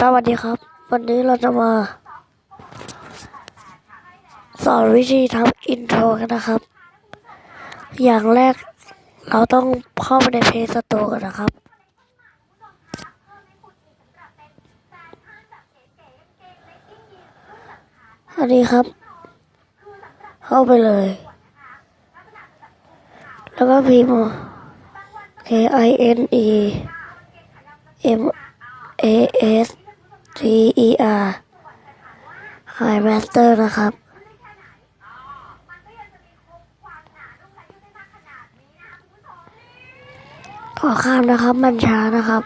สวัสดีครับ วันนี้เราจะมา สอนวิธีทำอินโทรกันนะครับ อย่างแรกเราต้องเข้าไปในเพจสตร์กันนะครับ อันนี้ครับ เข้าไปเลย แล้วก็พิมพ์ K I N E M A S T E R ขายมสเตอร์นะครับ ขอข้ามนะครับ มันช้านะครับ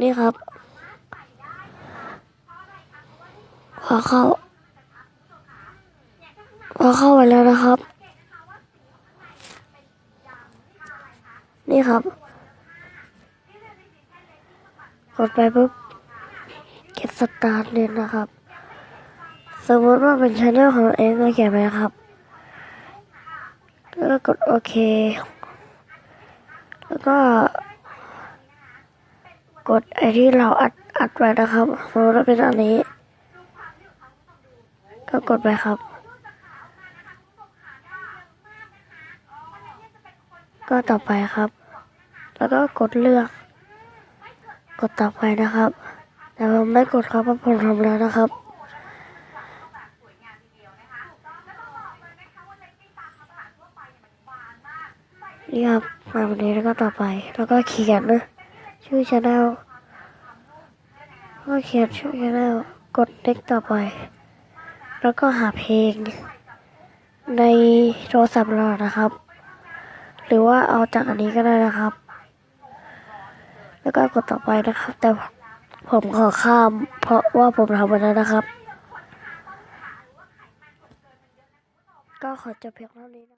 นี่ครับ พอเข้า พอเข้าไปแล้วนะครับ นี่ครับ กดไปปุ๊บเก็บสตาร์ทเลยนะครับ สมมติว่าเป็นช anel ของเองก็เขียนไปครับ แล้วก็กดโอเค แล้วก็ กดไอที่เราอัดอัดไว้นะครับสมมติว่าเป็นอันนี้ ก็กดไปครับก็ต่อไปครับ แล้วก็กดเลือก กดต่อไปนะครับ แต่ผมไม่กดครับเพราะผมทำแล้วนะครับนี่ครับมาแบบนี้แล้วก็ต่อไป แล้วก็เขียนนะชื่อช anel ก็เขียนชื่อช anel กด next ต่อไป แล้วก็หาเพลง ในโทรศัพท์เรานะครับ หรือว่าเอาจากอันนี้ก็ได้นะครับ แล้วก็กดต่อไปนะครับ แต่ผมขอข้าม เพราะว่าผมทำไปแล้วนะครับ ก็ขอจบเพียงเท่านี้นะ